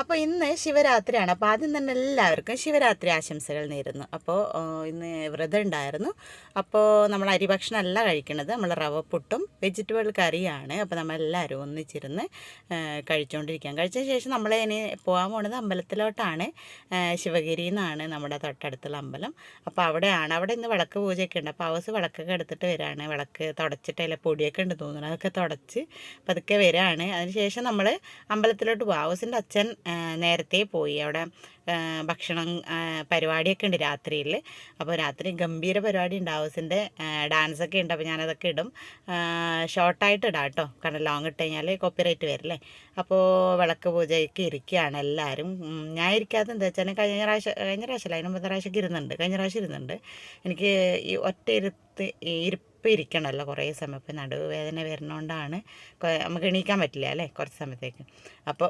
അപ്പോൾ ഇന്ന് ശിവരാത്രിയാണ്. അപ്പോൾ ആദ്യം തന്നെ എല്ലാവർക്കും ശിവരാത്രി ആശംസകൾ നേരുന്നു. അപ്പോൾ ഇന്ന് വ്രതം ഉണ്ടായിരുന്നു. അപ്പോൾ നമ്മൾ അരിഭക്ഷണം അല്ല കഴിക്കുന്നത് നമ്മൾ റവ പുട്ടും വെജിറ്റബിൾ കറിയാണ്. അപ്പോൾ നമ്മളെല്ലാവരും ഒന്നിച്ചിരുന്ന് കഴിച്ചുകൊണ്ടിരിക്കാം കഴിച്ച ശേഷം നമ്മൾ ഇനി പോകാൻ പോണത് അമ്പലത്തിലോട്ടാണ്. ശിവഗിരി എന്നാണ് നമ്മുടെ തൊട്ടടുത്തുള്ള അമ്പലം. അപ്പോൾ അവിടെയാണ്. അവിടെ ഇന്ന് വിളക്ക് പൂജയൊക്കെ ഉണ്ട്. അപ്പോൾ ഹൗസ് വിളക്കൊക്കെ എടുത്തിട്ട് വരികയാണ് വിളക്ക് തുടച്ചിട്ട് അതിലെ പൊടിയൊക്കെ ഉണ്ട് തോന്നുന്നു. അതൊക്കെ തുടച്ച് പതുക്കെ വരികയാണ് അതിനുശേഷം നമ്മൾ അമ്പലത്തിലോട്ട് പോകും ഹൗസിന്റെ അച്ഛൻ നേരത്തെ പോയി. അവിടെ ഭക്ഷണം പരിപാടിയൊക്കെ ഉണ്ട് രാത്രിയിൽ അപ്പോൾ രാത്രി ഗംഭീര പരിപാടി ഉണ്ട്. ഹൗസിന്റെ ഡാൻസൊക്കെ ഉണ്ട്. അപ്പോൾ ഞാനതൊക്കെ ഇടും. ഷോർട്ടായിട്ട് ഇടാം കേട്ടോ. കാരണം ലോങ് ഇട്ട് കഴിഞ്ഞാൽ കോപ്പിറൈറ്റ് വരില്ലേ. അപ്പോൾ വിളക്ക് പൂജയ്ക്ക് ഇരിക്കുകയാണ് എല്ലാവരും. ഞാൻ ഇരിക്കാത്ത എന്താ വെച്ചാൽ കഴിഞ്ഞ പ്രാവശ്യം കഴിഞ്ഞ പ്രാവശ്യമല്ല അതിന് മുമ്പത്തെ ഇരുന്നുണ്ട്. കഴിഞ്ഞ പ്രാവശ്യം ഇരുന്നുണ്ട്. എനിക്ക് ഈ ഒറ്റ ഇരുത്ത് ഈ ഇരിപ്പ് ഇരിക്കണമല്ലോ കുറേ സമയം. ഇപ്പോൾ നടുവ് വേദന വരുന്നതുകൊണ്ടാണ് നമുക്ക് എണീക്കാൻ പറ്റില്ല അല്ലേ കുറച്ച് സമയത്തേക്ക്. അപ്പോൾ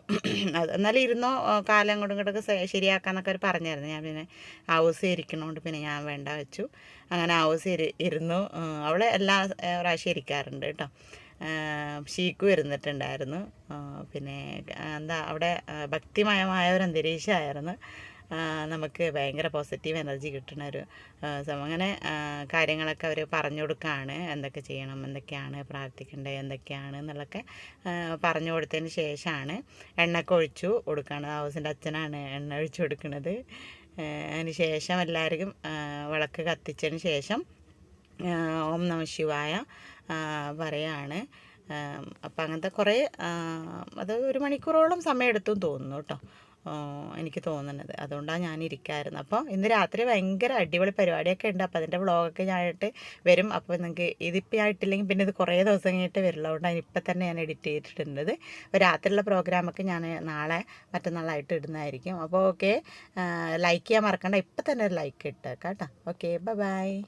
എന്നാലും ഇരുന്നോ കാലം അങ്ങോട്ടും ഇങ്ങോട്ടൊക്കെ ശരിയാക്കാന്നൊക്കെ അവർ പറഞ്ഞായിരുന്നു. ഞാൻ പിന്നെ ഹൗസ് ഇരിക്കണോണ്ട് പിന്നെ ഞാൻ വേണ്ട വെച്ചു. അങ്ങനെ ഹൗസ് ഇരു ഇരുന്നു. അവളെ എല്ലാ പ്രാവശ്യം ഇരിക്കാറുണ്ട് കേട്ടോ. ഷീക്കു ഇരുന്നിട്ടുണ്ടായിരുന്നു. പിന്നെ എന്താ അവിടെ ഭക്തിമയമായ ഒരു അന്തരീക്ഷമായിരുന്നു. നമുക്ക് ഭയങ്കര പോസിറ്റീവ് എനർജി കിട്ടുന്ന ഒരു അങ്ങനെ കാര്യങ്ങളൊക്കെ അവർ പറഞ്ഞു കൊടുക്കുകയാണ് എന്തൊക്കെ ചെയ്യണം എന്തൊക്കെയാണ് പ്രാർത്ഥിക്കേണ്ടത് എന്തൊക്കെയാണ് എന്നുള്ളതൊക്കെ പറഞ്ഞു കൊടുത്തതിന് ശേഷമാണ് എണ്ണയൊക്കെ ഒഴിച്ചു കൊടുക്കുകയാണ് ഹൗസിന്റെ അച്ഛനാണ് എണ്ണ ഒഴിച്ചു കൊടുക്കുന്നത് അതിന് ശേഷം എല്ലാവർക്കും വിളക്ക് കത്തിച്ചതിന് ശേഷം ഓം നമ ശിവായ പറയാണ്. അപ്പം അങ്ങനത്തെ കുറേ അത് ഒരു മണിക്കൂറോളം സമയം എടുത്തും തോന്നുന്നു കേട്ടോ എനിക്ക് തോന്നുന്നത്. അതുകൊണ്ടാണ് ഞാൻ ഇരിക്കായിരുന്നു അപ്പോൾ ഇന്ന് രാത്രി ഭയങ്കര അടിപൊളി പരിപാടിയൊക്കെ ഉണ്ട്. അപ്പോൾ അതിന്റെ വ്ളോഗൊക്കെ ഞാനായിട്ട് വരും. അപ്പോൾ നിങ്ങൾക്ക് ഇതിപ്പോൾ ഞാൻ ഇട്ടില്ലെങ്കിൽ പിന്നെ ഇത് കുറേ ദിവസം കഴിഞ്ഞിട്ട് വരുള്ളൂ അതുകൊണ്ടാണ് ഇപ്പം തന്നെ ഞാൻ എഡിറ്റ് ചെയ്തിട്ടുണ്ട് അപ്പോൾ രാത്രിയുള്ള പ്രോഗ്രാമൊക്കെ ഞാൻ നാളെ മറ്റന്നാളായിട്ട് ഇടുന്നതായിരിക്കും. അപ്പോൾ ഓക്കെ ലൈക്ക് ചെയ്യാൻ മറക്കണ്ട. ഇപ്പം തന്നെ ഒരു ലൈക്ക് ഇട്ടേക്കാം കേട്ടോ ഓക്കെ ബൈ.